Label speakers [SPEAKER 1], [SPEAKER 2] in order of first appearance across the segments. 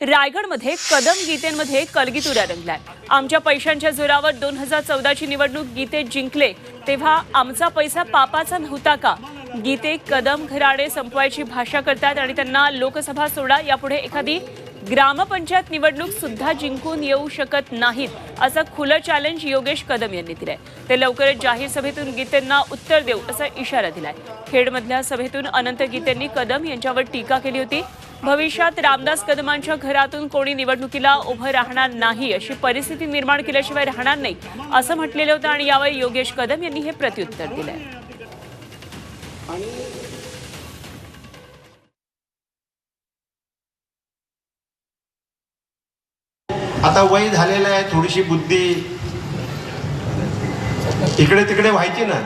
[SPEAKER 1] रायगडमध्ये कदम गीतेंमध्ये कलगीतुरा रंगलाय. आमच्या पैशांच्या जोरावर दोन हजार चौदाची निवडणूक गीते जिंकले तेव्हा आमचा पैसा पापाचा नव्हता का? गीते कदम घराणे संपवायची भाषा करतात आणि त्यांना लोकसभा सोडा यापुढे एखादी ग्रामपंचायत निवडणूक सुद्धा जिंकून येऊ शकत नाहीत असं खुलं चॅलेंज योगेश कदम यांनी दिलंय. ते लवकरच जाहीर सभेतून गीतेंना उत्तर देऊ असा इशारा दिलाय. खेडमधल्या सभेतून अनंत गीतेंनी कदम यांच्यावर टीका केली होती. भविष्यात रामदास कदमांच्या घरातून कोणी निवडणुकीला उभं राहणार नाही अशी परिस्थिती निर्माण केल्याशिवाय राहणार नाही असं म्हटलेलं होतं आणि यावर योगेश कदम यांनी हे प्रत्युत्तर दिलंय.
[SPEAKER 2] आता वय झालेलं आहे थोडीशी बुद्धी इकडे तिकडे व्हायची ना.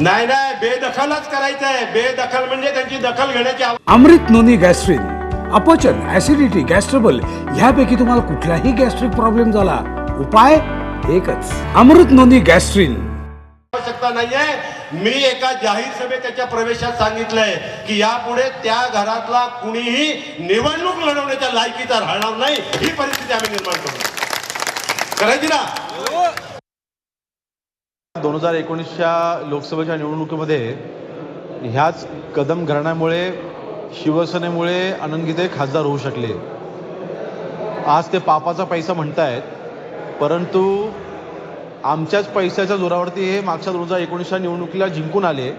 [SPEAKER 2] नाही नाही बेदखलच करायचं आहे बेदखल म्हणजे त्यांची दखल घेण्याची
[SPEAKER 3] अमृत नोनी गॅस्ट्रिन अपचन ऍसिडिटी गॅस्ट्रबल ह्यापैकी तुम्हाला कुठलाही गॅस्ट्रिक प्रॉब्लेम झाला उपाय एकच अमृत नोनी गॅस्ट्रिन.
[SPEAKER 2] आवश्यकता नाहीये. मी एका जाहीर सभेत त्याच्या प्रवेशात सांगितलंय की यापुढे त्या घरातला कुणीही निवडणूक लढवण्याच्या लायकीचा राहणार नाही. ही परिस्थिती आम्ही निर्माण करू. करायची ना?
[SPEAKER 4] दोन हजार एकोणीसच्या लोकसभेच्या निवडणुकीमध्ये ह्याच कदम घराण्यामुळे शिवसेनेमुळे आनंद खासदार होऊ शकले. आज ते पापाचा पैसा म्हणतायत परंतु आमच्याच पैशाच्या जोरावरती हे मागच्या दोन हजार एकोणीसच्या निवडणुकीला जिंकून आले.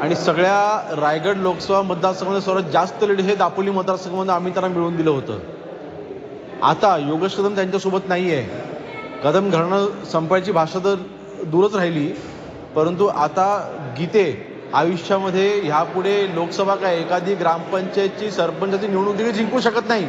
[SPEAKER 4] आणि सगळ्या रायगड लोकसभा मतदारसंघामध्ये सर्वात जास्त लीड हे दापोली मतदारसंघामध्ये आम्ही त्यांना मिळवून दिलं होतं. आता योगेश कदम त्यांच्यासोबत नाही आहे कदम घराणं संपायची भाषा तर दूरच राहिली परंतु आता गीते आयुष्यामध्ये ह्यापुढे लोकसभा काय एखादी ग्रामपंचायतची सरपंचाची निवडणूक देखील जिंकू शकत नाही.